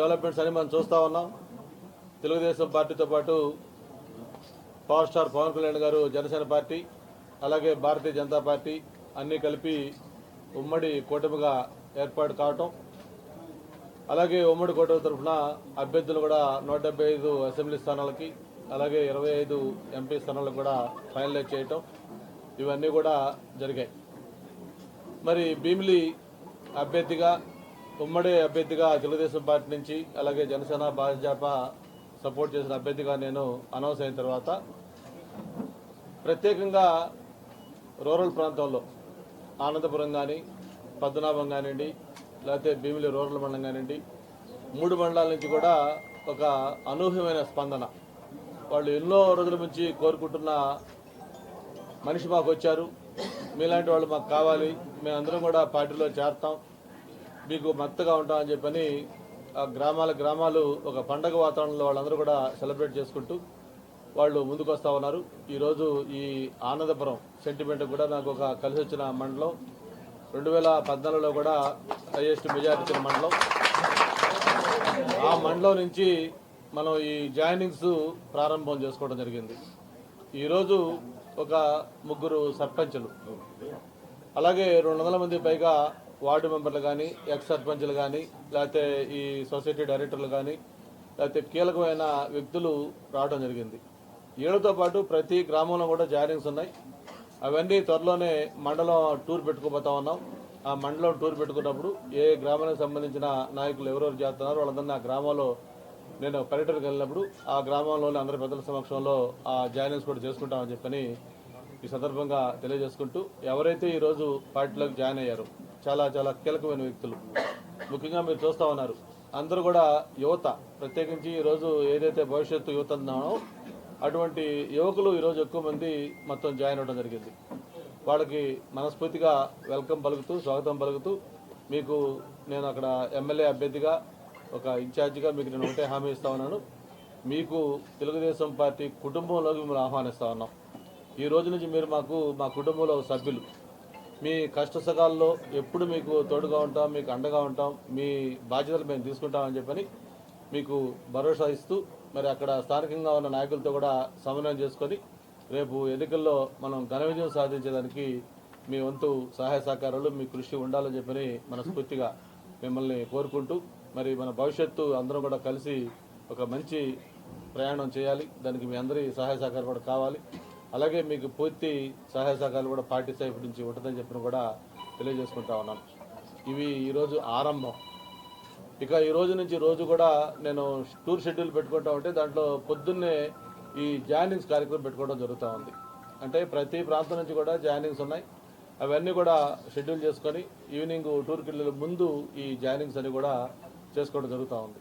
Developments అని మనం చూస్తూ ఉన్నాం. తెలుగుదేశం పార్టీతో పాటు పవర్ స్టార్ పవన్ కళ్యాణ్ గారు జనసేన పార్టీ అలాగే భారతీయ జనతా పార్టీ అన్నీ కలిపి ఉమ్మడి కూటమిగా ఏర్పాటు కావటం. అలాగే ఉమ్మడి కూటమి తరఫున అభ్యర్థులు కూడా నూట ఐదు అసెంబ్లీ స్థానాలకి అలాగే ఇరవై ఐదు ఎంపీ స్థానాలకు కూడా ఫైనలైజ్ చేయటం. ఇవన్నీ కూడా జరిగాయి. మరి భీమిలి అభ్యర్థిగా ఉమ్మడి అభ్యర్థిగా తెలుగుదేశం పార్టీ నుంచి అలాగే జనసేన భాజపా సపోర్ట్ చేసిన అభ్యర్థిగా నేను అనౌన్స్ అయిన తర్వాత ప్రత్యేకంగా రూరల్ ప్రాంతంలో ఆనందపురం కానీ పద్మనాభం కానివ్వండి లేకపోతే భీమిలి రూరల్ మండలం కానివ్వండి మూడు మండలాల నుంచి కూడా ఒక అనూహ్యమైన స్పందన. వాళ్ళు ఎన్నో రోజుల నుంచి కోరుకుంటున్న మనిషి మాకు వచ్చారు. మీలాంటి వాళ్ళు మాకు కావాలి. మేమందరం కూడా పార్టీలో చేరతాం. మీకు మత్తగా ఉంటామని చెప్పని ఆ గ్రామాల గ్రామాలు ఒక పండగ వాతావరణంలో వాళ్ళందరూ కూడా సెలబ్రేట్ చేసుకుంటూ వాళ్ళు ముందుకు వస్తూ ఉన్నారు. ఈరోజు ఈ ఆనందపురం సెంటిమెంట్ కూడా నాకు ఒక కలిసి వచ్చిన మండలం. రెండు వేల పద్నాలుగులో కూడా హైయెస్ట్ మెజారిటీ ఇచ్చిన మండలం. ఆ మండలం నుంచి మనం ఈ జాయినింగ్స్ ప్రారంభం చేసుకోవడం జరిగింది. ఈరోజు ఒక ముగ్గురు సర్పంచులు. అలాగే రెండు వందల మంది పైగా వార్డు మెంబర్లు కానీ ఎక్స్ సర్పంచ్లు కానీ లేకపోతే ఈ సొసైటీ డైరెక్టర్లు కానీ లేకపోతే కీలకమైన వ్యక్తులు రావడం జరిగింది. వీళ్ళతో పాటు ప్రతి గ్రామంలో కూడా జాయినింగ్స్ ఉన్నాయి. అవన్నీ త్వరలోనే మండలం టూర్ పెట్టుకోబోతా ఉన్నాం. ఆ మండలం టూర్ పెట్టుకున్నప్పుడు ఏ గ్రామానికి సంబంధించిన నాయకులు ఎవరెవరు చేస్తున్నారు వాళ్ళందరినీ ఆ గ్రామంలో నేను పర్యటనకు వెళ్ళినప్పుడు ఆ గ్రామంలోని అందరి పెద్దల సమక్షంలో ఆ జాయినింగ్స్ కూడా చేసుకుంటామని చెప్పని ఈ సందర్భంగా తెలియజేసుకుంటూ ఎవరైతే ఈరోజు పార్టీలోకి జాయిన్ అయ్యారో చాలా చాలా కీలకమైన వ్యక్తులు. ముఖ్యంగా మీరు చూస్తూ ఉన్నారు. అందరూ కూడా యువత. ప్రత్యేకించి ఈరోజు ఏదైతే భవిష్యత్తు యువత ఉన్నామో అటువంటి యువకులు ఈరోజు ఎక్కువ మంది మొత్తం జాయిన్ అవ్వడం జరిగింది. వాళ్ళకి మనస్ఫూర్తిగా వెల్కమ్ పలుకుతూ స్వాగతం పలుకుతూ మీకు నేను అక్కడ ఎమ్మెల్యే అభ్యర్థిగా ఒక ఇన్ఛార్జిగా మీకు నేను ఒకటే హామీ ఇస్తా ఉన్నాను. మీకు తెలుగుదేశం పార్టీ కుటుంబంలోకి మిమ్మల్ని ఆహ్వానిస్తా ఉన్నాం. ఈ రోజు నుంచి మీరు మాకు మా కుటుంబంలో సభ్యులు. మీ కష్ట సకాల్లో ఎప్పుడు మీకు తోడుగా ఉంటాం మీకు అండగా ఉంటాం మీ బాధ్యతలు మేము తీసుకుంటామని చెప్పని మీకు భరోసా ఇస్తూ మరి అక్కడ స్థానికంగా ఉన్న నాయకులతో కూడా సమన్వయం చేసుకొని రేపు ఎన్నికల్లో మనం ఘన విజయం సాధించేదానికి మీ వంతు సహాయ సహకారాలు మీ కృషి ఉండాలని చెప్పని మనస్ఫూర్తిగా మిమ్మల్ని కోరుకుంటూ మరి మన భవిష్యత్తు అందరం కూడా కలిసి ఒక మంచి ప్రయాణం చేయాలి. దానికి మీ అందరి సహాయ సహకారం కూడా కావాలి. అలాగే మీకు పూర్తి సహాయ సహకారాలు కూడా పార్టీ సైఫ్ నుంచి ఉంటుందని చెప్పిన కూడా తెలియజేసుకుంటా ఉన్నాను. ఇవి ఈరోజు ఆరంభం. ఇక ఈ రోజు నుంచి రోజు కూడా నేను టూర్ షెడ్యూల్ పెట్టుకుంటా ఉంటే దాంట్లో పొద్దున్నే ఈ జాయినింగ్స్ కార్యక్రమం పెట్టుకోవడం జరుగుతూ ఉంది. అంటే ప్రతి ప్రాంతం నుంచి కూడా జాయినింగ్స్ ఉన్నాయి. అవన్నీ కూడా షెడ్యూల్ చేసుకొని ఈవినింగ్ టూర్కి వెళ్ళే ముందు ఈ జాయినింగ్స్ అని కూడా చేసుకోవడం జరుగుతూ ఉంది.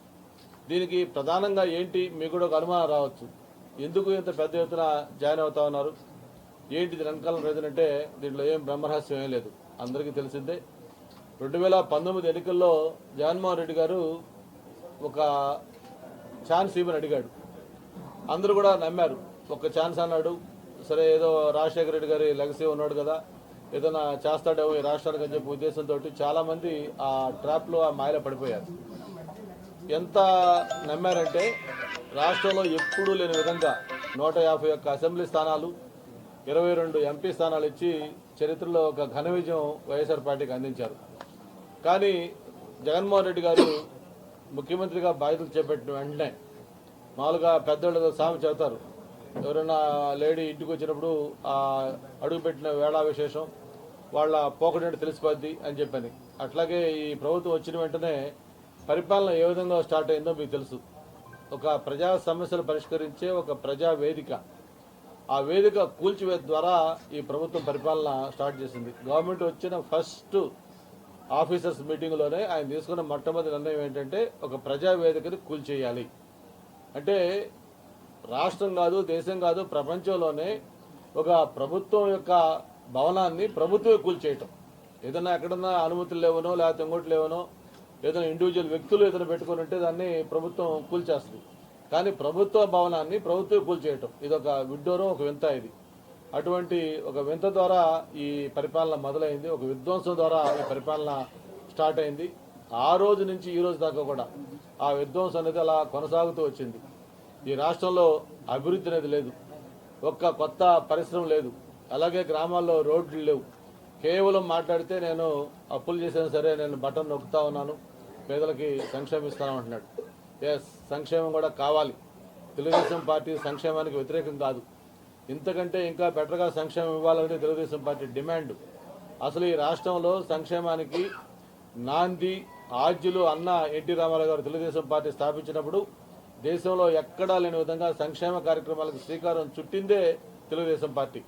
దీనికి ప్రధానంగా ఏంటి? మీకు కూడా ఒక అనుమానం రావచ్చు. ఎందుకు ఇంత పెద్ద ఎత్తున జాయిన్ అవుతా ఉన్నారు? ఏంటి ఇది వెనకాల రీజన్ అంటే దీంట్లో ఏం బ్రహ్మరహస్యం ఏం లేదు. అందరికీ తెలిసిందే. రెండు వేల పంతొమ్మిది ఎన్నికల్లో జగన్మోహన్ రెడ్డి గారు ఒక ఛాన్స్ ఇవ్వని అడిగాడు. అందరూ కూడా నమ్మారు. ఒక ఛాన్స్ అన్నాడు. సరే ఏదో రాజశేఖర రెడ్డి గారి లెగసీ ఉన్నాడు కదా ఏదైనా చేస్తాడేమో ఈ రాష్ట్రానికి అని చెప్పి ఉద్దేశంతో చాలామంది ఆ ట్రాప్లో ఆ మాయలో పడిపోయారు. ఎంత నమ్మారంటే రాష్ట్రంలో ఎప్పుడూ లేని విధంగా నూట యాభై ఒక్క అసెంబ్లీ స్థానాలు ఇరవై రెండు ఎంపీ స్థానాలు ఇచ్చి చరిత్రలో ఒక ఘన విజయం వైఎస్ఆర్ పార్టీకి అందించారు. కానీ జగన్మోహన్ రెడ్డి గారు ముఖ్యమంత్రిగా బాధ్యతలు చేపట్టిన వెంటనే మామూలుగా పెద్దోళ్ళతో సామె చెబుతారు. ఎవరైనా లేడీ ఇంటికి వచ్చినప్పుడు అడుగుపెట్టిన వేళా విశేషం వాళ్ళ పోకడేంటి తెలిసిపోద్ది అని చెప్పని అట్లాగే ఈ ప్రభుత్వం వచ్చిన వెంటనే పరిపాలన ఏ విధంగా స్టార్ట్ అయిందో మీకు తెలుసు. ఒక ప్రజా సమస్యలు పరిష్కరించే ఒక ప్రజా వేదిక. ఆ వేదిక కూల్చివేత ద్వారా ఈ ప్రభుత్వం పరిపాలన స్టార్ట్ చేసింది. గవర్నమెంట్ వచ్చిన ఫస్ట్ ఆఫీసర్స్ మీటింగ్లోనే ఆయన తీసుకున్న మొట్టమొదటి నిర్ణయం ఏంటంటే ఒక ప్రజా వేదికని కూల్చేయాలి. అంటే రాష్ట్రం కాదు దేశం కాదు ప్రపంచంలోనే ఒక ప్రభుత్వం యొక్క భవనాన్ని ప్రభుత్వమే కూల్చేయటం. ఏదైనా ఎక్కడన్నా అనుమతులు లేవనో లేకపోతే ఇంకోటి లేవనో ఏదైనా ఇండివిజువల్ వ్యక్తులు ఏదైనా పెట్టుకుని ఉంటే దాన్ని ప్రభుత్వం కూల్చేస్తుంది కానీ ప్రభుత్వ భవనాన్ని ప్రభుత్వం కూల్చేయటం ఇది ఒక విడ్డూరం ఒక వింత ఇది. అటువంటి ఒక వింత ద్వారా ఈ పరిపాలన మొదలైంది. ఒక విధ్వంసం ద్వారా ఈ పరిపాలన స్టార్ట్ అయింది. ఆ రోజు నుంచి ఈ రోజు దాకా కూడా ఆ విధ్వంసం అనేది అలా కొనసాగుతూ వచ్చింది. ఈ రాష్ట్రంలో అభివృద్ధి అనేది లేదు. ఒక్క కొత్త పరిశ్రమ లేదు. అలాగే గ్రామాల్లో రోడ్లు లేవు. కేవలం మాట్లాడితే నేను అప్పులు చేసినా సరే నేను బటన్ నొక్కుతా ఉన్నాను. పేదలకి సంక్షేమం ఇస్తాను అంటున్నాడు. ఎస్ సంక్షేమం కూడా కావాలి. తెలుగుదేశం పార్టీ సంక్షేమానికి వ్యతిరేకం కాదు. ఇంతకంటే ఇంకా బెటర్గా సంక్షేమం ఇవ్వాలంటే తెలుగుదేశం పార్టీ డిమాండ్. అసలు ఈ రాష్ట్రంలో సంక్షేమానికి నాంది ఆద్యులు అన్న ఎన్టీ రామారావు గారు తెలుగుదేశం పార్టీ స్థాపించినప్పుడు దేశంలో ఎక్కడా లేని విధంగా సంక్షేమ కార్యక్రమాలకు శ్రీకారం చుట్టిందే తెలుగుదేశం పార్టీ.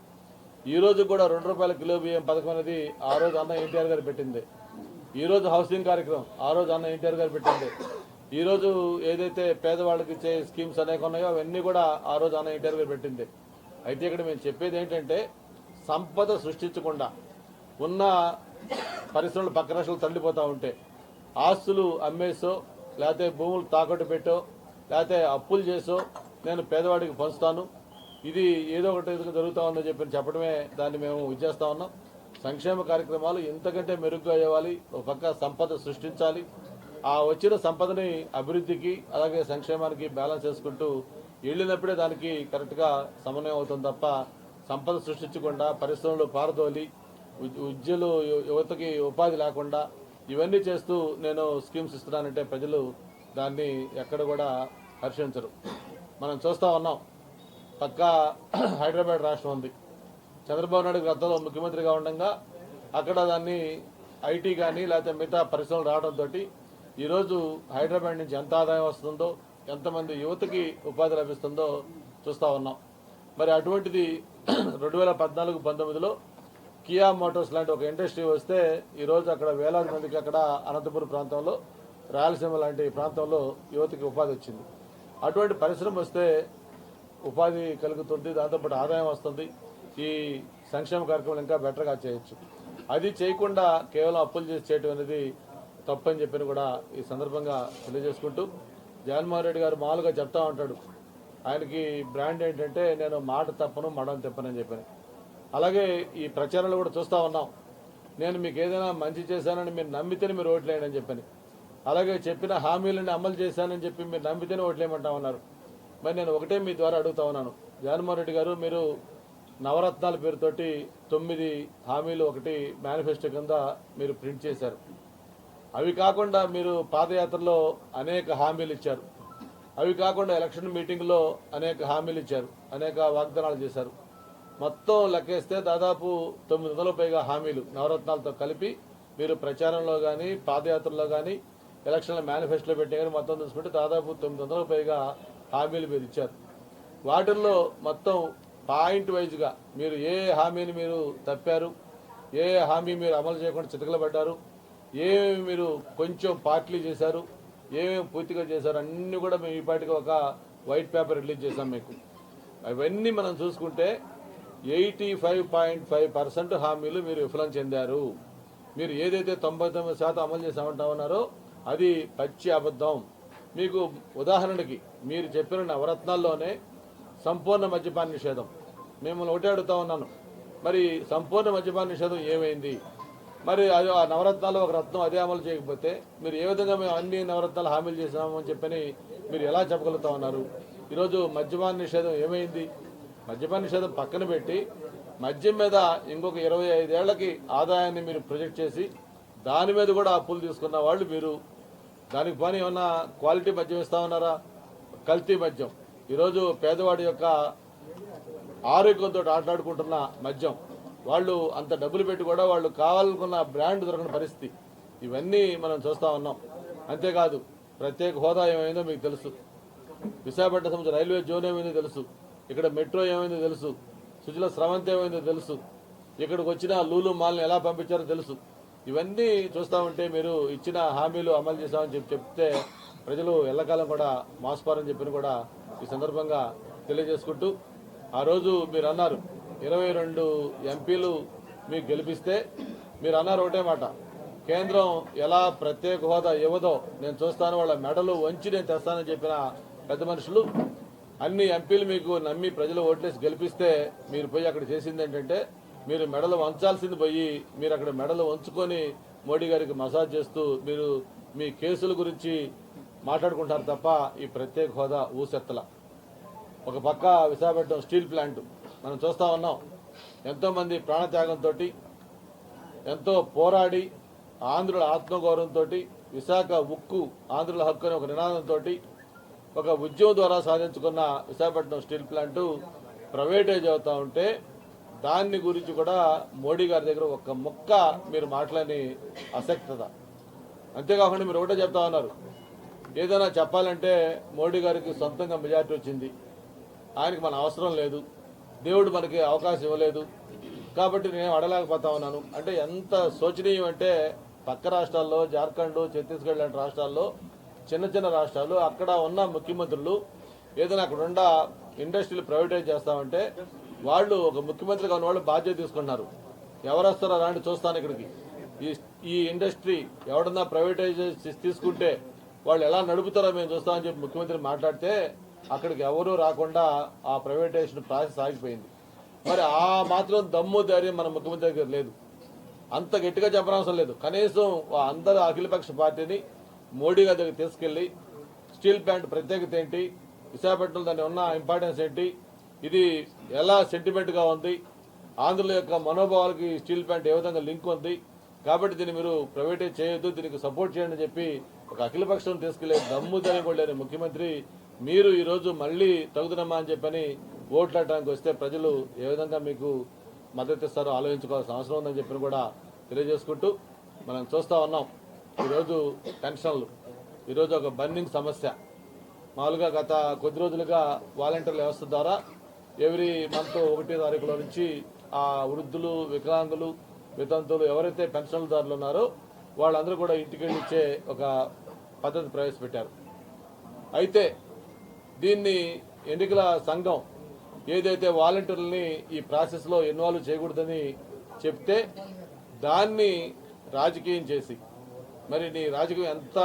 ఈ రోజు కూడా రెండు రూపాయల కిలో బియ్యం పథకం అనేది ఆ రోజు అన్న ఎన్టీఆర్ గారు పెట్టింది. ఈరోజు హౌసింగ్ కార్యక్రమం ఆ రోజు అన్న ఎన్టీఆర్ గారు పెట్టింది. ఈరోజు ఏదైతే పేదవాళ్ళకి ఇచ్చే స్కీమ్స్ అనేక ఉన్నాయో అవన్నీ కూడా ఆ రోజు అన్న ఎన్టీఆర్ గారు పెట్టింది. అయితే ఇక్కడ మేము చెప్పేది ఏంటంటే సంపద సృష్టించకుండా ఉన్న పరిశ్రమలు పక్క రాష్ట్రాలు తల్లిపోతూ ఉంటే ఆస్తులు అమ్మేసో లేకపోతే భూములు తాకట్టు పెట్టో లేకపోతే అప్పులు చేసో నేను పేదవాడికి పంచుతాను. ఇది ఏదో ఒకటి జరుగుతూ ఉందని చెప్పి చెప్పడమే దాన్ని మేము ఇచ్చేస్తా ఉన్నాం. సంక్షేమ కార్యక్రమాలు ఇంతకంటే మెరుగ్గా ఇవ్వాలి ఒక పక్క సంపద సృష్టించాలి. ఆ వచ్చిన సంపదని అభివృద్ధికి అలాగే సంక్షేమానికి బ్యాలెన్స్ చేసుకుంటూ వెళ్ళినప్పుడే దానికి కరెక్ట్గా సమన్వయం అవుతుంది తప్ప సంపద సృష్టించకుండా పరిశ్రమలు పారదోలి ఉద్- ఉద్యోగులు యువతకి ఉపాధి లేకుండా ఇవన్నీ చేస్తూ నేను స్కీమ్స్ ఇస్తున్నానంటే ప్రజలు దాన్ని ఎక్కడ కూడా హర్షించరు మనం చూస్తా ఉన్నాం. పక్క హైదరాబాద్ రాష్ట్రం ఉంది. చంద్రబాబు నాయుడు గతంలో ముఖ్యమంత్రిగా ఉండగా అక్కడ దాన్ని ఐటీ కానీ లేకపోతే మిగతా పరిశ్రమలు రావడంతో ఈరోజు హైదరాబాద్ నుంచి ఎంత ఆదాయం వస్తుందో ఎంతమంది యువతకి ఉపాధి లభిస్తుందో చూస్తా ఉన్నాం. మరి అటువంటిది రెండు వేల పద్నాలుగు పంతొమ్మిదిలో కియా మోటార్స్ లాంటి ఒక ఇండస్ట్రీ వస్తే ఈరోజు అక్కడ వేలాది మందికి అక్కడ అనంతపురం ప్రాంతంలో రాయలసీమ లాంటి ప్రాంతంలో యువతకి ఉపాధి వచ్చింది. అటువంటి పరిశ్రమ వస్తే ఉపాధి కలుగుతుంది దాంతోపాటు ఆదాయం వస్తుంది. ఈ సంక్షేమ కార్యక్రమాలు ఇంకా బెటర్గా చేయొచ్చు. అది చేయకుండా కేవలం అప్పులు చేసి చేయటం అనేది తప్పని చెప్పని కూడా ఈ సందర్భంగా తెలియజేసుకుంటూ జగన్మోహన్ రెడ్డి గారు మామూలుగా చెప్తా ఉంటాడు. ఆయనకి బ్రాండ్ ఏంటంటే నేను మాట తప్పను మడం తెప్పనని చెప్పాను. అలాగే ఈ ప్రచారాలు కూడా చూస్తూ ఉన్నాం. నేను మీకు ఏదైనా మంచి చేశానని మీరు నమ్మితేనే మీరు ఓట్లేయండి అని చెప్పని. అలాగే చెప్పిన హామీలను అమలు చేశానని చెప్పి మీరు నమ్మితేనే ఓట్లేయమంటా ఉన్నారు. మరి నేను ఒకటే మీ ద్వారా అడుగుతా ఉన్నాను. జగన్మోహన్ రెడ్డి గారు మీరు నవరత్నాల పేరుతోటి తొమ్మిది హామీలు ఒకటి మేనిఫెస్టో కింద మీరు ప్రింట్ చేశారు. అవి కాకుండా మీరు పాదయాత్రలో అనేక హామీలు ఇచ్చారు. అవి కాకుండా ఎలక్షన్ మీటింగ్లో అనేక హామీలు ఇచ్చారు. అనేక వాగ్దానాలు చేశారు. మొత్తం లెక్కేస్తే దాదాపు తొమ్మిది వందల పైగా హామీలు నవరత్నాలతో కలిపి మీరు ప్రచారంలో కానీ పాదయాత్రలో కానీ ఎలక్షన్ల మేనిఫెస్టోలో పెట్టే కానీ మొత్తం చూసుకుంటే దాదాపు తొమ్మిది వందల పైగా హామీలు మీరు ఇచ్చారు. వాటిల్లో మొత్తం పాయింట్ వైజ్గా మీరు ఏ హామీని మీరు తప్పారు ఏ హామీ మీరు అమలు చేయకుండా చితకలబడ్డారు ఏమేమి మీరు కొంచెం పార్టీలు చేశారు ఏమేమి పూర్తిగా చేశారు అన్నీ కూడా మేము ఈ పాటికి ఒక వైట్ పేపర్ రిలీజ్ చేశాం మీకు. అవన్నీ మనం చూసుకుంటే eighty five point five percent హామీలు మీరు విఫలం చెందారు. మీరు ఏదైతే తొంభై తొమ్మిది శాతం అమలు చేసామంటా ఉన్నారో అది పచ్చి అబద్ధం. మీకు ఉదాహరణకి మీరు చెప్పిన నవరత్నాల్లోనే సంపూర్ణ మద్యపాన నిషేధం. మిమ్మల్ని ఒకటే అడుగుతా ఉన్నాను. మరి సంపూర్ణ మద్యపాన నిషేధం ఏమైంది? మరి అది ఆ నవరత్నాలు ఒక రత్నం అదే అమలు చేయకపోతే మీరు ఏ విధంగా మేము అన్ని నవరత్నాలు హామీలు చేసామని చెప్పని మీరు ఎలా చెప్పగలుగుతా ఉన్నారు? ఈరోజు మద్యపాన నిషేధం ఏమైంది? మద్యపాన నిషేధం పక్కన పెట్టి మద్యం మీద ఇంకొక ఇరవై ఐదేళ్ళకి ఆదాయాన్ని మీరు ప్రొజెక్ట్ చేసి దాని మీద కూడా అప్పులు తీసుకున్న వాళ్ళు మీరు. దానికి పని ఏమన్నా క్వాలిటీ మద్యం ఇస్తా ఉన్నారా? కల్తీ మద్యం. ఈరోజు పేదవాడి యొక్క ఆరోగ్యంతో ఆటలాడుకుంటున్న మద్యం. వాళ్ళు అంత డబ్బులు పెట్టి కూడా వాళ్ళు కావాలనుకున్న బ్రాండ్ దొరకని పరిస్థితి. ఇవన్నీ మనం చూస్తా ఉన్నాం. అంతేకాదు ప్రత్యేక హోదా ఏమైందో మీకు తెలుసు. విశాఖపట్నం సంబంధించిన రైల్వే జోన్ ఏమైందో తెలుసు. ఇక్కడ మెట్రో ఏమైందో తెలుసు. సుజల స్రవంతి ఏమైందో తెలుసు. ఇక్కడికి వచ్చిన లూలు మాల్ని ఎలా పంపించారో తెలుసు. ఇవన్నీ చూస్తా ఉంటే మీరు ఇచ్చిన హామీలు అమలు చేశామని చెప్పి చెప్తే ప్రజలు ఎల్లకాలం కూడా మోసపారని చెప్పిన కూడా ఈ సందర్భంగా తెలియజేసుకుంటూ ఆ రోజు మీరు అన్నారు ఇరవై రెండు ఎంపీలు మీకు గెలిపిస్తే మీరు అన్నారు ఒకటే మాట. కేంద్రం ఎలా ప్రత్యేక హోదా ఇవ్వదో నేను చూస్తాను వాళ్ళ మెడలు వంచి నేను తెస్తానని చెప్పిన పెద్ద మనుషులు. అన్ని ఎంపీలు మీకు నమ్మి ప్రజలు ఓట్లేసి గెలిపిస్తే మీరు పోయి అక్కడ చేసింది ఏంటంటే మీరు మెడలు వంచాల్సింది పోయి మీరు అక్కడ మెడలు వంచుకొని మోడీ గారికి మసాజ్ చేస్తూ మీరు మీ కేసుల గురించి మాట్లాడుకుంటారు తప్ప ఈ ప్రత్యేక హోదా ఊసెత్తల. ఒక పక్క విశాఖపట్నం స్టీల్ ప్లాంట్ మనం చూస్తా ఉన్నాం. ఎంతోమంది ప్రాణత్యాగంతో ఎంతో పోరాడి ఆంధ్రుల ఆత్మగౌరవంతో విశాఖ ఉక్కు ఆంధ్రుల హక్కు అనే ఒక నినాదంతో ఒక ఉద్యమం ద్వారా సాధించుకున్న విశాఖపట్నం స్టీల్ ప్లాంటు ప్రైవేటైజ్ అవుతూ ఉంటే దాన్ని గురించి కూడా మోడీ గారి దగ్గర ఒక్క ముక్క మీరు మాట్లాడి అసక్తత అంతేకాకుండా మీరు ఒకటే చెప్తా ఉన్నారు. ఏదైనా చెప్పాలంటే మోడీ గారికి సొంతంగా మెజార్టీ వచ్చింది. ఆయనకి మన అవసరం లేదు. దేవుడు మనకి అవకాశం ఇవ్వలేదు. కాబట్టి నేను అడలేకపోతా ఉన్నాను. అంటే ఎంత శోచనీయం అంటే పక్క రాష్ట్రాల్లో జార్ఖండ్ ఛత్తీస్గఢ్ లాంటి రాష్ట్రాల్లో చిన్న చిన్న రాష్ట్రాలు అక్కడ ఉన్న ముఖ్యమంత్రులు ఏదైనా అక్కడ ఉన్న ఇండస్ట్రీలు ప్రైవేటైజ్ చేస్తామంటే వాళ్ళు ఒక ముఖ్యమంత్రిగా ఉన్న వాళ్ళు బాధ్యత తీసుకున్నారు. ఎవరు వస్తారో రాండి చూస్తాను ఇక్కడికి. ఈ ఈ ఇండస్ట్రీ ఎవడన్నా ప్రైవేటైజ్ తీసుకుంటే వాళ్ళు ఎలా నడుపుతారో మేము చూస్తామని చెప్పి ముఖ్యమంత్రి మాట్లాడితే అక్కడికి ఎవరూ రాకుండా ఆ ప్రైవేటైజేషన్ ప్రాసెస్ ఆగిపోయింది. మరి ఆ మాత్రం దమ్ము ధైర్యం మన ముఖ్యమంత్రి దగ్గర లేదు. అంత గట్టిగా చెప్పనవసరం లేదు. కనీసం అందరూ అఖిలపక్ష పార్టీని మోడీ గారి దగ్గర తీసుకెళ్ళి స్టీల్ ప్లాంట్ ప్రత్యేకత ఏంటి విశాఖపట్నంలో దాని ఉన్న ఇంపార్టెన్స్ ఏంటి ఇది ఎలా సెంటిమెంట్గా ఉంది ఆంధ్రుల యొక్క మనోభావాలకి స్టీల్ ప్లాంట్ ఏ విధంగా లింక్ ఉంది కాబట్టి దీన్ని మీరు ప్రైవేటైజ్ చేయొద్దు దీనికి సపోర్ట్ చేయండి అని చెప్పి ఒక అఖిలపక్షం తీసుకెళ్ళే దమ్ము ధైర్యం ముఖ్యమంత్రి మీరు ఈరోజు మళ్ళీ తగుదనమ్మా అని చెప్పని ఓట్లాడటానికి వస్తే ప్రజలు ఏ విధంగా మీకు మద్దతు ఇస్తారో ఆలోచించుకోవాల్సిన అవసరం ఉందని చెప్పి కూడా తెలియజేసుకుంటూ మనం చూస్తూ ఉన్నాం. ఈరోజు పెన్షన్లు. ఈరోజు ఒక బర్నింగ్ సమస్య. మామూలుగా గత కొద్ది రోజులుగా వాలంటీర్ల వ్యవస్థ ద్వారా ఎవ్రీ మంత్ ఒకటో తారీఖులో నుంచి ఆ వృద్ధులు వికలాంగులు వితంతులు ఎవరైతే పెన్షన్దారులు ఉన్నారో వాళ్ళందరూ కూడా ఇంటికి వెళ్ళిచ్చే ఒక పద్ధతి ప్రవేశపెట్టారు. అయితే దీన్ని ఎన్నికల సంఘం ఏదైతే వాలంటీర్లని ఈ ప్రాసెస్లో ఇన్వాల్వ్ చేయకూడదని చెప్తే దాన్ని రాజకీయం చేసి మరి నీ రాజకీయం ఎంత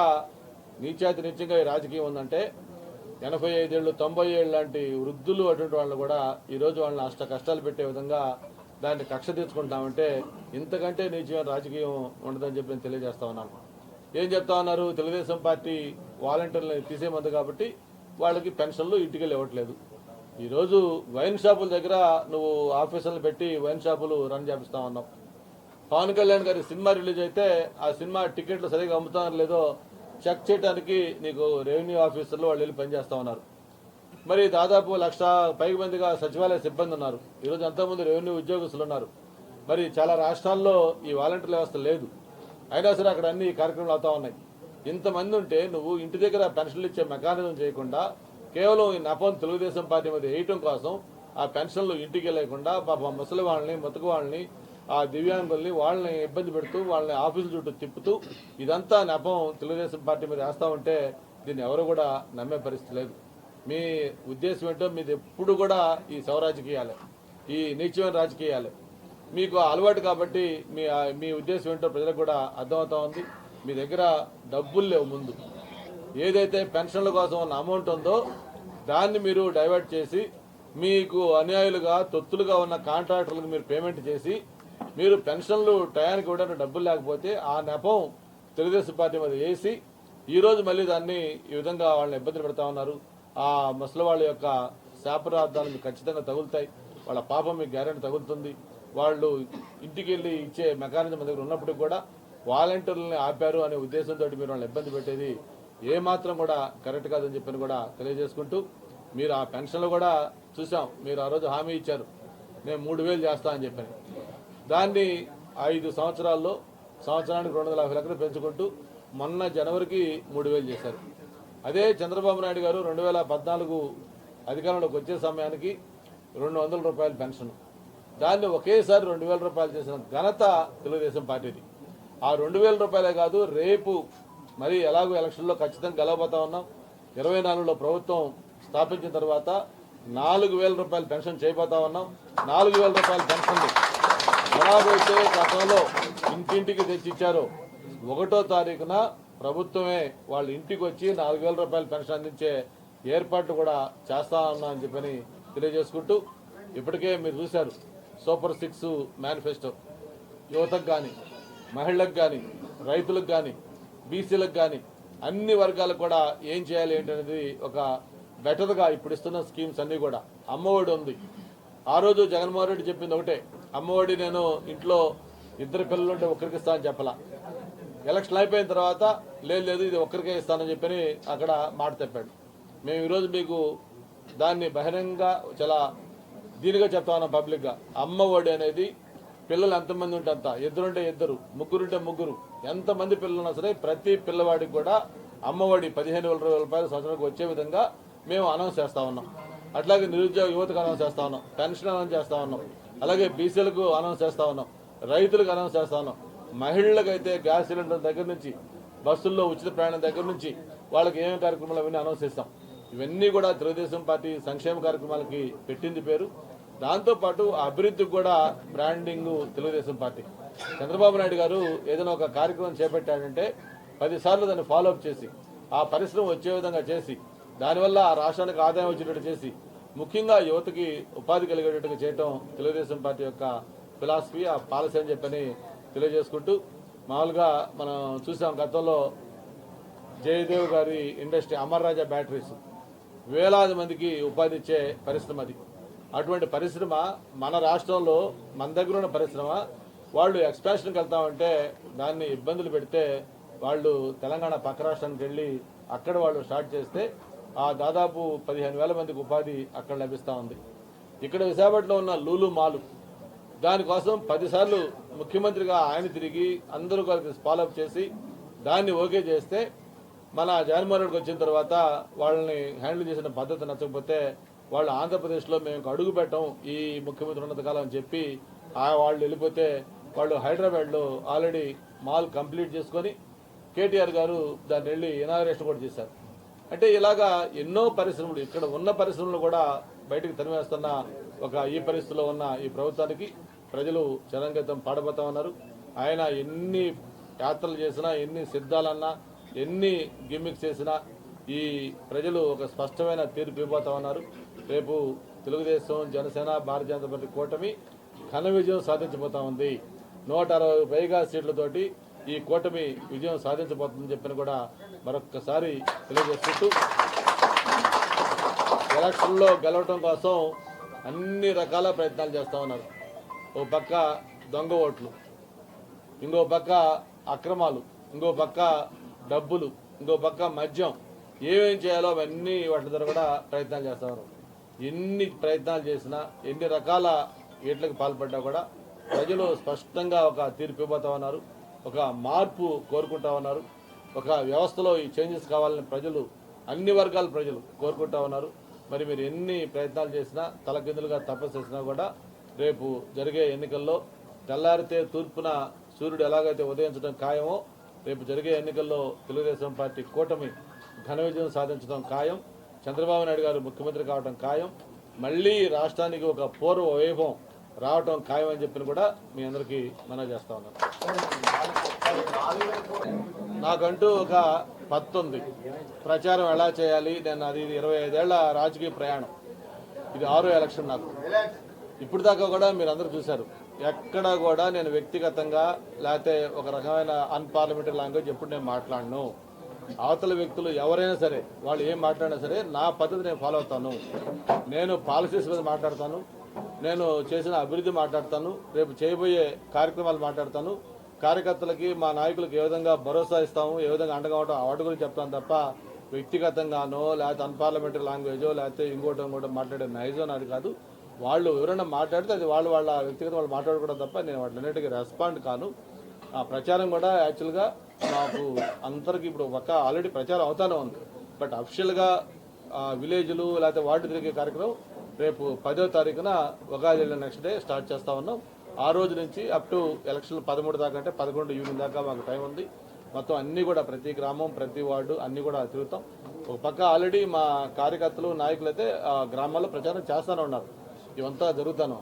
నీచాతి నీచంగా ఈ రాజకీయం ఉందంటే ఎనభై ఐదేళ్ళు తొంభై ఏళ్ళు లాంటి వృద్ధులు అటువంటి వాళ్ళు కూడా ఈరోజు వాళ్ళని అష్ట కష్టాలు పెట్టే విధంగా దాన్ని కక్ష తీర్చుకుంటామంటే ఇంతకంటే నీచమైన రాజకీయం ఉండదని చెప్పి నేను తెలియజేస్తా ఉన్నాను. ఏం చెప్తా ఉన్నారు? తెలుగుదేశం పార్టీ వాలంటీర్లను తీసేమంది కాబట్టి వాళ్ళకి పెన్షన్లు ఇంటికి ఇవ్వట్లేదు. ఈరోజు వైన్ షాపుల దగ్గర నువ్వు ఆఫీసులు పెట్టి వైన్ షాపులు రన్ చేపిస్తా ఉన్నావు పవన్ కళ్యాణ్ గారి సినిమా రిలీజ్ అయితే ఆ సినిమా టికెట్లు సరిగా అమ్ముతారో లేదో చెక్ చేయడానికి నీకు రెవెన్యూ ఆఫీసర్లు వాళ్ళు వెళ్ళి పనిచేస్తూ ఉన్నారు. మరి దాదాపు లక్ష పైకి మందిగా సచివాలయ సిబ్బంది ఉన్నారు. ఈరోజు అంతకుముందు రెవెన్యూ ఉద్యోగస్తులు ఉన్నారు. మరి చాలా రాష్ట్రాల్లో ఈ వాలంటీర్ వ్యవస్థ లేదు. అయినా సరే అక్కడ అన్ని కార్యక్రమాలు అవుతా ఉన్నాయి. ఇంతమంది ఉంటే నువ్వు ఇంటి దగ్గర పెన్షన్లు ఇచ్చే మెకానిజం చేయకుండా కేవలం ఈ నపం తెలుగుదేశం పార్టీ మీద వేయటం కోసం ఆ పెన్షన్లు ఇంటికి లేకుండా పాప ముసలి వాళ్ళని ముతక వాళ్ళని ఆ దివ్యాంగుల్ని వాళ్ళని ఇబ్బంది పెడుతూ వాళ్ళని ఆఫీసుల చుట్టూ తిప్పుతూ ఇదంతా నెపం తెలుగుదేశం పార్టీ మీద వేస్తూ ఉంటే దీన్ని ఎవరు కూడా నమ్మే పరిస్థితి లేదు. మీ ఉద్దేశం ఏంటో మీది ఎప్పుడు కూడా ఈ శవరాజకీయాలే ఈ నీచమైన రాజకీయాలే. మీకు అలవాటు కాబట్టి మీ మీ ఉద్దేశం ఏంటో ప్రజలకు కూడా అర్థమవుతా ఉంది. మీ దగ్గర డబ్బులు లేవు ముందు. ఏదైతే పెన్షన్ల కోసం ఉన్న అమౌంట్ ఉందో దాన్ని మీరు డైవర్ట్ చేసి మీకు అన్యాయులుగా తొత్తులుగా ఉన్న కాంట్రాక్టర్లకు మీరు పేమెంట్ చేసి మీరు పెన్షన్లు టయానికి ఇవ్వడానికి డబ్బులు లేకపోతే ఆ నెపం తెలుగుదేశం పార్టీ మీద వేసి ఈరోజు మళ్ళీ దాన్ని ఈ విధంగా వాళ్ళని ఇబ్బంది పెడతా ఉన్నారు. ఆ ముసలి వాళ్ళ యొక్క శాపరార్థాలు మీకు ఖచ్చితంగా తగులుతాయి. వాళ్ళ పాపం మీకు గ్యారెంటీ తగులుతుంది. వాళ్ళు ఇంటికి వెళ్ళి ఇచ్చే మెకానిజం దగ్గర ఉన్నప్పటికి కూడా వాలంటీర్లని ఆపారు అనే ఉద్దేశంతో మీరు వాళ్ళని ఇబ్బంది పెట్టేది ఏమాత్రం కూడా కరెక్ట్ కాదని చెప్పని కూడా తెలియజేసుకుంటూ మీరు ఆ పెన్షన్లు కూడా చూసాం. మీరు ఆ రోజు హామీ ఇచ్చారు. నేను మూడు వేలు చేస్తా అని చెప్పాను. దాన్ని ఐదు సంవత్సరాల్లో సంవత్సరానికి రెండు వందల యాభై లక్షలు పెంచుకుంటూ మొన్న జనవరికి మూడు వేలు చేశారు. అదే చంద్రబాబు నాయుడు గారు రెండు వేల పద్నాలుగు అధికారంలోకి వచ్చే సమయానికి రెండు వందల రూపాయల పెన్షన్. దాన్ని ఒకేసారి రెండు వేల రూపాయలు చేసిన ఘనత తెలుగుదేశం పార్టీది. ఆ రెండు వేల రూపాయలే కాదు రేపు మరి ఎలాగో ఎలక్షన్లో ఖచ్చితంగా గెలవబోతా ఉన్నాం. ఇరవై నాలుగులో ప్రభుత్వం స్థాపించిన తర్వాత నాలుగు వేల రూపాయలు పెన్షన్ చేయబోతా ఉన్నాం. నాలుగు వేల రూపాయల పెన్షన్ ఎలాగైతే గతంలో ఇంటింటికి తెచ్చి ఇచ్చారో ఒకటో తారీఖున ప్రభుత్వమే వాళ్ళ ఇంటికి వచ్చి నాలుగు వేల రూపాయల పెన్షన్ అందించే ఏర్పాట్లు కూడా చేస్తా ఉన్నా అని చెప్పని తెలియజేసుకుంటూ ఇప్పటికే మీరు చూశారు. Super six manifesto. యువతకు కానీ మహిళలకు కానీ రైతులకు కానీ బీసీలకు కానీ అన్ని వర్గాలకు కూడా ఏం చేయాలి ఏంటనేది ఒక బెటర్గా ఇప్పుడు ఇస్తున్న స్కీమ్స్ అన్నీ కూడా. అమ్మఒడి ఉంది. ఆ రోజు జగన్మోహన్ రెడ్డి చెప్పింది ఒకటే అమ్మఒడి నేను ఇంట్లో ఇద్దరు పిల్లలు ఉంటే ఒక్కరికి ఇస్తానని చెప్పలా. ఎలక్షన్ అయిపోయిన తర్వాత లేదు లేదు ఇది ఒక్కరికే ఇస్తానని చెప్పని అక్కడ మాట తెప్పాడు. మేము ఈరోజు మీకు దాన్ని బహిరంగంగా చాలా దీనిగా చెప్తా ఉన్నాం పబ్లిక్గా. అమ్మ ఒడి అనేది పిల్లలు ఎంతమంది ఉంటే అంత. ఇద్దరుంటే ఇద్దరు ముగ్గురుంటే ముగ్గురు. ఎంతమంది పిల్లలు ఉన్నా సరే ప్రతి పిల్లవాడికి కూడా అమ్మఒడి పదిహేను వేల రూపాయల సంవత్సరానికి వచ్చే విధంగా మేము అనౌన్స్ చేస్తా ఉన్నాం. అట్లాగే నిరుద్యోగ యువతకు అనౌన్స్ చేస్తా ఉన్నాం. పెన్షన్ అనౌన్స్ చేస్తా ఉన్నాం. అలాగే బీసీలకు అనౌన్స్ చేస్తా ఉన్నాం. రైతులకు అనౌన్స్ చేస్తా ఉన్నాం. మహిళలకైతే గ్యాస్ సిలిండర్ దగ్గర నుంచి బస్సుల్లో ఉచిత ప్రయాణం దగ్గర నుంచి వాళ్ళకి ఏమేమి కార్యక్రమాలు అవన్నీ అనౌన్స్ చేస్తాం. ఇవన్నీ కూడా తెలుగుదేశం పార్టీ సంక్షేమ కార్యక్రమాలకి పెట్టింది పేరు. దాంతోపాటు అభివృద్ధికి కూడా బ్రాండింగ్ తెలుగుదేశం పార్టీ. చంద్రబాబు నాయుడు గారు ఏదైనా ఒక కార్యక్రమం చేపట్టాడంటే పదిసార్లు దాన్ని ఫాలో అప్ చేసి ఆ పరిశ్రమ వచ్చే విధంగా చేసి దానివల్ల ఆ రాష్ట్రానికి ఆదాయం వచ్చేటట్టు చేసి ముఖ్యంగా యువతకి ఉపాధి కలిగేటట్టుగా చేయటం తెలుగుదేశం పార్టీ యొక్క ఫిలాసఫీ ఆ పాలసీ అని చెప్పని తెలియజేసుకుంటూ మామూలుగా మనం చూసాం గతంలో జయదేవ్ గారి ఇండస్ట్రీ అమర్ రాజా బ్యాటరీస్ వేలాది మందికి ఉపాధి ఇచ్చే పరిశ్రమ అది. అటువంటి పరిశ్రమ మన రాష్ట్రంలో మన దగ్గర ఉన్న పరిశ్రమ వాళ్ళు ఎక్స్పాన్షన్కి వెళ్తామంటే దాన్ని ఇబ్బందులు పెడితే వాళ్ళు తెలంగాణ పక్క రాష్ట్రానికి వెళ్ళి అక్కడ వాళ్ళు స్టార్ట్ చేస్తే ఆ దాదాపు పదిహేను వేల మందికి ఉపాధి అక్కడ లభిస్తూ ఉంది. ఇక్కడ విశాఖపట్నంలో ఉన్న లూలు మాలు దానికోసం పదిసార్లు ముఖ్యమంత్రిగా ఆయన తిరిగి అందరూ కలిసి ఫాలోఅప్ చేసి దాన్ని ఓకే చేస్తే మన జగన్మోహన్ రెడ్డికి వచ్చిన తర్వాత వాళ్ళని హ్యాండిల్ చేసిన పద్ధతి నచ్చకపోతే వాళ్ళు ఆంధ్రప్రదేశ్లో మేము అడుగు పెట్టాం ఈ ముఖ్యమంత్రి ఉన్నత కాలం అని చెప్పి వాళ్ళు వెళ్ళిపోతే వాళ్ళు హైదరాబాద్లో ఆల్రెడీ మాల్ కంప్లీట్ చేసుకొని కేటీఆర్ గారు దాన్ని వెళ్ళి ఇనాగరేషన్ కూడా చేశారు. అంటే ఇలాగా ఎన్నో పరిశ్రమలు ఇక్కడ ఉన్న పరిశ్రమలు కూడా బయటకు తరిమేస్తున్న ఒక ఈ పరిస్థితిలో ఉన్న ఈ ప్రభుత్వానికి ప్రజలు చరంగతం పాడబోతా ఉన్నారు ఆయన ఎన్ని యాత్రలు చేసినా ఎన్ని సిద్ధాలన్నా ఎన్ని గిమ్మిక్స్ చేసినా ఈ ప్రజలు ఒక స్పష్టమైన తీర్పు ఇవ్వబోతా ఉన్నారు రేపు తెలుగుదేశం జనసేన భారతీయ జనతా పార్టీ కూటమి ఘన విజయం సాధించబోతా ఉంది. నూట అరవై పైగా సీట్లతోటి ఈ కూటమి విజయం సాధించబోతుందని చెప్పిన కూడా మరొక్కసారి తెలియజేసుకుంటూ ఎలక్షన్లో గెలవటం కోసం అన్ని రకాల ప్రయత్నాలు చేస్తూ ఉన్నారు. ఓ పక్క దొంగ ఓట్లు ఇంకో పక్క అక్రమాలు ఇంకో పక్క డబ్బులు ఇంకో పక్క మద్యం ఏమేం చేయాలో అవన్నీ వాటి ద్వారా కూడా ప్రయత్నాలు చేస్తూ ఉన్నారు. ఎన్ని ప్రయత్నాలు చేసినా ఎన్ని రకాల ఏట్లకు పాల్పడ్డా కూడా ప్రజలు స్పష్టంగా ఒక తీర్పు ఇవ్వబోతా ఉన్నారు ఒక మార్పు కోరుకుంటా ఉన్నారు ఒక వ్యవస్థలో ఈ చేంజెస్ కావాలని ప్రజలు అన్ని వర్గాల ప్రజలు కోరుకుంటా ఉన్నారు. మరి మీరు ఎన్ని ప్రయత్నాలు చేసినా తలకిందులుగా తపస్సు చేసినా కూడా రేపు జరిగే ఎన్నికల్లో తెల్లారితే తూర్పున సూర్యుడు ఎలాగైతే ఉదయించడం ఖాయమో రేపు జరిగే ఎన్నికల్లో తెలుగుదేశం పార్టీ కూటమి ఘన విజయం సాధించడం ఖాయం. చంద్రబాబు నాయుడు గారు ముఖ్యమంత్రి కావడం ఖాయం. మళ్ళీ రాష్ట్రానికి ఒక పూర్వ వైభవం రావటం ఖాయం అని చెప్పిన కూడా మీ అందరికీ మనం చేస్తా ఉన్నాను. నాకంటూ ఒక పత్తుంది. ప్రచారం ఎలా చేయాలి? నేను అది ఇరవై ఐదేళ్ళ రాజకీయ ప్రయాణం. ఇది ఆరో ఎలక్షన్ నాకు. ఇప్పుడు దాకా కూడా మీరు అందరూ చూశారు. ఎక్కడ కూడా నేను వ్యక్తిగతంగా లేకపోతే ఒక రకమైన అన్పార్లమెంటరీ లాంగ్వేజ్ ఎప్పుడు నేను మాట్లాడను. అవతల వ్యక్తులు ఎవరైనా సరే వాళ్ళు ఏం మాట్లాడినా సరే నా పద్ధతి నేను ఫాలో అవుతాను. నేను పాలసీస్ మీద మాట్లాడతాను. నేను చేసిన అభివృద్ధి మాట్లాడతాను. రేపు చేయబోయే కార్యక్రమాలు మాట్లాడతాను. కార్యకర్తలకి మా నాయకులకు ఏ విధంగా భరోసా ఇస్తాము ఏ విధంగా అండగా ఉంటాం వాటి గురించి చెప్తాను తప్ప వ్యక్తిగతంగానో లేకపోతే అన్పార్లమెంటరీ లాంగ్వేజో లేకపోతే ఇంకోటి ఇంకోటి మాట్లాడే నైజో నాది కాదు. వాళ్ళు ఎవరైనా మాట్లాడితే అది వాళ్ళు వాళ్ళ వ్యక్తిగత వాళ్ళు మాట్లాడుకోవడం తప్ప నేను వాటిలన్నిటికీ రెస్పాండ్ కాను. ఆ ప్రచారం కూడా యాక్చువల్గా మాకు అందరికి ఇప్పుడు ఒక ఆల్రెడీ ప్రచారం అవుతానే ఉంది. బట్ అఫిషియల్గా విలేజ్లు లేకపోతే వార్డు తిరిగే కార్యక్రమం రేపు పదో తారీఖున ఉగాది నెక్స్ట్ డే స్టార్ట్ చేస్తా ఉన్నాం. ఆ రోజు నుంచి అప్ టు ఎలక్షన్ పదమూడు దాకా అంటే పదకొండు ఈవినింగ్ దాకా మాకు టైం ఉంది. మొత్తం అన్నీ కూడా ప్రతి గ్రామం ప్రతి వార్డు అన్నీ కూడా తిరుగుతాం. ఒక పక్క ఆల్రెడీ మా కార్యకర్తలు నాయకులు అయితే గ్రామాల్లో ప్రచారం చేస్తూనే ఉన్నారు. ఇవంతా జరుగుతాను